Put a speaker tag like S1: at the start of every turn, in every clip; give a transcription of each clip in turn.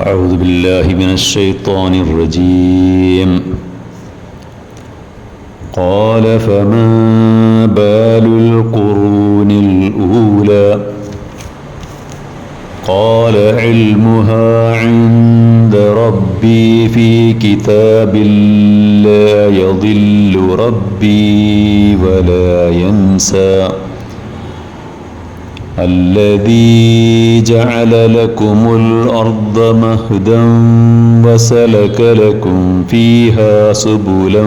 S1: أعوذ بالله من الشيطان الرجيم. قال فما بال القرون الأولى؟ قال علمها عند ربي في كتاب لا يضل ربي ولا ينسى. الذي جعل لكم الأرض مهدا وسلك لكم فيها سبلا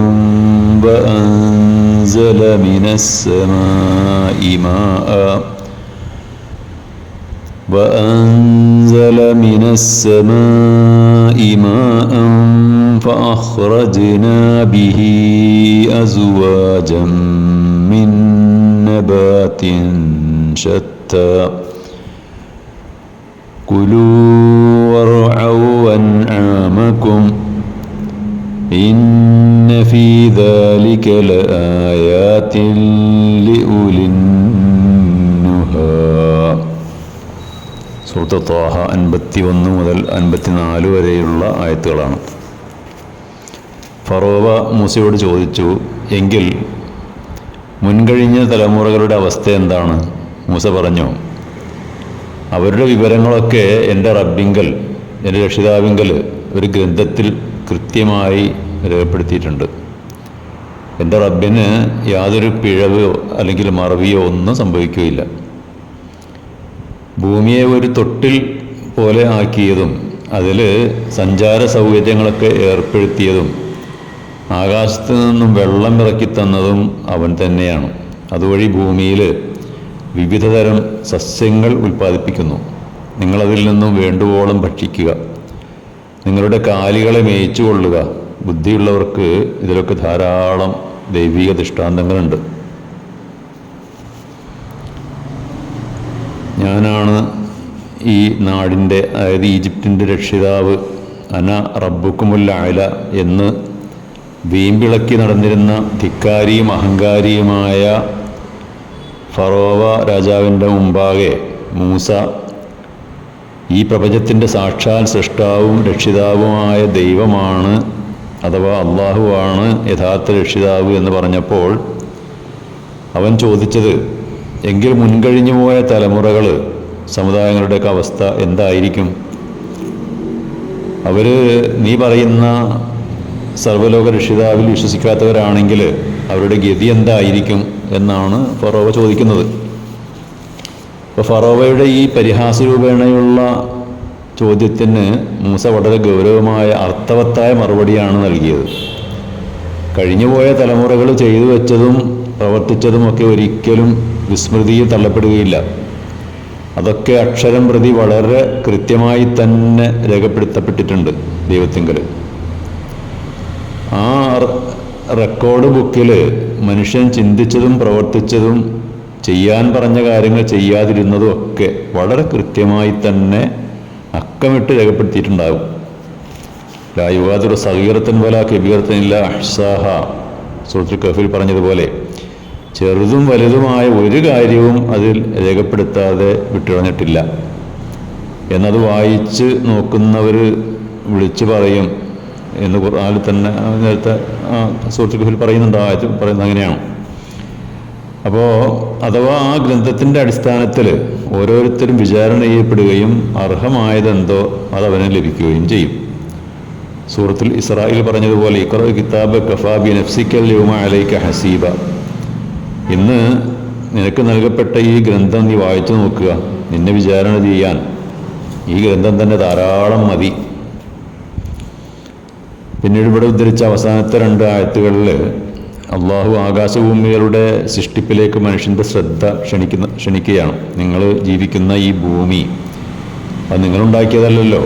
S1: وأنزل من السماء ماء وأنزل من السماء ماء فأخرجنا به أزواجا من نبات شتى كلوا وارعوا أنعامكم إن في ذلك لآيات لأولي النهى സൂറത്ത് ത്വാഹ അൻപത്തി ഒന്ന് മുതൽ അൻപത്തിനാല് വരെയുള്ള ആയത്തുകളാണ് ഫറോവ മൂസയോട് ചോദിച്ചു എങ്കിൽ മുൻകഴിഞ്ഞ തലമുറകളുടെ അവസ്ഥ എന്താണ് മൂസ പറഞ്ഞു അവരുടെ വിവരങ്ങളൊക്കെ എന്റെ റബ്ബിങ്കൽ എന്റെ രക്ഷിതാവിങ്കൽ ഒരു ഗ്രന്ഥത്തിൽ കൃത്യമായി രേഖപ്പെടുത്തിയിട്ടുണ്ട്. എന്റെ റബ്ബിന് യാതൊരു പിഴവോ അല്ലെങ്കിൽ മറവിയോ ഒന്നും സംഭവിക്കുകയില്ല. ഭൂമിയെ ഒരു തൊട്ടിൽ പോലെ ആക്കിയതും അതിൽ സഞ്ചാര സൗകര്യങ്ങളൊക്കെ ഏർപ്പെടുത്തിയതും ആകാശത്ത് നിന്നും വെള്ളം ഇറക്കി തന്നതും അവൻ തന്നെയാണ്. അതുവഴി ഭൂമിയിൽ വിവിധതരം സസ്യങ്ങൾ ഉൽപ്പാദിപ്പിക്കുന്നു. നിങ്ങളതിൽ നിന്നും വേണ്ടുവോളം ഭക്ഷിക്കുക. നിങ്ങളുടെ കാലികളെ മേയിച്ചു കൊള്ളുക. ബുദ്ധിയുള്ളവർക്ക് ഇതിലൊക്കെ ധാരാളം ദൈവിക ദൃഷ്ടാന്തങ്ങളുണ്ട്. ഞാനാണ് ഈ നാടിന്റെ അതായത് ഈജിപ്തിന്റെ രക്ഷിതാവ്. അന റബ്ബുക്കുമുല്ല എന്ന് വീമ്പിളക്കി നടന്നിരുന്ന ധിക്കാരിയും അഹങ്കാരിയുമായ ഫറോവ രാജാവിന്റെ മുമ്പാകെ മൂസ ഈ പ്രപഞ്ചത്തിന്റെ സാക്ഷാൽ സൃഷ്ടാവും രക്ഷിതാവുമായ ദൈവമാണ് അഥവാ അള്ളാഹുവാണ് യഥാർത്ഥ രക്ഷിതാവ് എന്ന് പറഞ്ഞപ്പോൾ അവൻ ചോദിച്ചത് എങ്കിൽ മുൻകഴിഞ്ഞു പോയ തലമുറകൾ സമുദായങ്ങളുടെയൊക്കെ അവസ്ഥ എന്തായിരിക്കും? അവർ നീ പറയുന്ന സർവലോക രക്ഷിതാവിൽ വിശ്വസിക്കാത്തവരാണെങ്കിൽ അവരുടെ ഗതി എന്തായിരിക്കും? എന്നാണ് ഫറോവ ചോദിക്കുന്നത്. അപ്പോൾ ഫറോവയുടെ ഈ പരിഹാസരൂപേണയുള്ള ചോദ്യത്തിന് മൂസ വളരെ ഗൗരവമായ അർത്ഥവത്തായ മറുപടിയാണ് നൽകിയത്. കഴിഞ്ഞുപോയ തലമുറകൾ ചെയ്തു വെച്ചതും പ്രവർത്തിച്ചതുമൊക്കെ ഒരിക്കലും വിസ്മൃതിയിൽ തള്ളപ്പെടുകയില്ല. അതൊക്കെ അക്ഷരം പ്രതി വളരെ കൃത്യമായി തന്നെ രേഖപ്പെടുത്തപ്പെട്ടിട്ടുണ്ട് ദൈവത്തിങ്കൽ ആ റെക്കോർഡ് ബുക്കിൽ മനുഷ്യൻ ചിന്തിച്ചതും പ്രവർത്തിച്ചതും ചെയ്യാൻ പറഞ്ഞ കാര്യങ്ങൾ ചെയ്യാതിരുന്നതും ഒക്കെ വളരെ കൃത്യമായി തന്നെ അക്കമിട്ട് രേഖപ്പെടുത്തിയിട്ടുണ്ടാകും. ലായുവാതൊരു സഹീറത്തൻ വല ഇല്ല അഹ്സാഹ. സുഹൃത്തു കഫിൽ പറഞ്ഞതുപോലെ ചെറുതും വലുതുമായ ഒരു കാര്യവും അതിൽ രേഖപ്പെടുത്താതെ വിട്ടുകളഞ്ഞിട്ടില്ല. എന്നത് വായിച്ച് നോക്കുന്നവർ വിളിച്ചു പറയും എന്ന് ആളിൽ തന്നെ നേരത്തെ കഫിൽ പറയുന്നുണ്ട് ആ പറയുന്നത് അങ്ങനെയാണ്. അപ്പോൾ അഥവാ ആ ഗ്രന്ഥത്തിന്റെ അടിസ്ഥാനത്തിൽ ഓരോരുത്തരും വിചാരണ ചെയ്യപ്പെടുകയും അർഹമായതെന്തോ അത് ലഭിക്കുകയും ചെയ്യും. സൂറത്തിൽ ഇസ്രായേൽ പറഞ്ഞതുപോലെ ഇഖറ കിതാബ് കഫാബി നഫ്സിക്കൽ യൗമ അലൈക ഹസീബ. ഇന്ന് നിനക്ക് നൽകപ്പെട്ട ഈ ഗ്രന്ഥം നീ വായിച്ചു നോക്കുക നിന്നെ വിചാരണ ചെയ്യാൻ. ഈ ഗ്രന്ഥം തന്നെ ധാരാളം മതി. പിന്നീട് ഇവിടെ ഉദ്ധരിച്ച അവസാനത്തെ രണ്ട് ആയത്തുകളിൽ അള്ളാഹു ആകാശഭൂമികളുടെ സൃഷ്ടിപ്പിലേക്ക് മനുഷ്യന്റെ ശ്രദ്ധ ക്ഷണിക്കുന്ന ക്ഷണിക്കുകയാണ്. നിങ്ങൾ ജീവിക്കുന്ന ഈ ഭൂമി അത് നിങ്ങളുണ്ടാക്കിയതല്ലല്ലോ.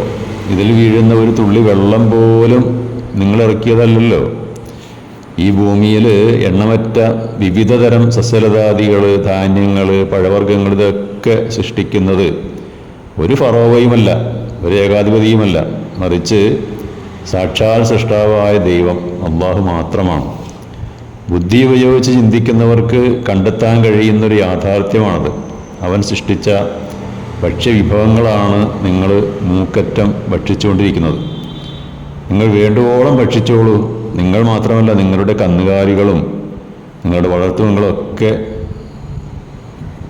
S1: ഇതിൽ വീഴുന്ന ഒരു തുള്ളി വെള്ളം പോലും നിങ്ങൾ ഇറക്കിയതല്ലല്ലോ ഈ ഭൂമിയിൽ എണ്ണമറ്റ വിവിധതരം സസ്യലതാദികൾ ധാന്യങ്ങൾ പഴവർഗങ്ങൾ ഇതൊക്കെ സൃഷ്ടിക്കുന്നത് ഒരു ഫറോവയുമല്ല ഒരു ഏകാധിപതിയുമല്ല. മറിച്ച് സാക്ഷാൽ സൃഷ്ടാവായ ദൈവം അള്ളാഹു മാത്രമാണ്. ബുദ്ധി ഉപയോഗിച്ച് ചിന്തിക്കുന്നവർക്ക് കണ്ടെത്താൻ കഴിയുന്നൊരു യാഥാർത്ഥ്യമാണത്. അവൻ സൃഷ്ടിച്ച ഭക്ഷ്യവിഭവങ്ങളാണ് നിങ്ങൾ മൂക്കറ്റം ഭക്ഷിച്ചുകൊണ്ടിരിക്കുന്നത്. നിങ്ങൾ വേണ്ടുവോളം ഭക്ഷിച്ചോളൂ. നിങ്ങൾ മാത്രമല്ല നിങ്ങളുടെ കന്നുകാലികളും നിങ്ങളുടെ വളർത്തുമൃഗങ്ങളും ഒക്കെ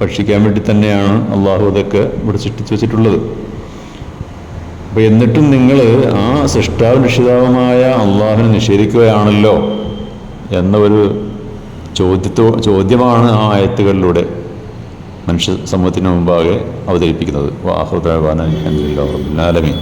S1: ഭക്ഷിക്കാൻ വേണ്ടി തന്നെയാണ് അള്ളാഹു അതൊക്കെ ഇവിടെ സൃഷ്ടിച്ചു വെച്ചിട്ടുള്ളത്. അപ്പോൾ എന്നിട്ടും നിങ്ങൾ ആ സൃഷ്ടാവ് രക്ഷിതാവുമായ അള്ളാഹുവിനെ നിഷേധിക്കുകയാണല്ലോ എന്ന ഒരു ചോദ്യത്തോ ചോദ്യമാണ് ആ ആയത്തുകളിലൂടെ മനുഷ്യ സമൂഹത്തിന് മുമ്പാകെ അവതരിപ്പിക്കുന്നത്. വാഹുദാൻ അലമീൻ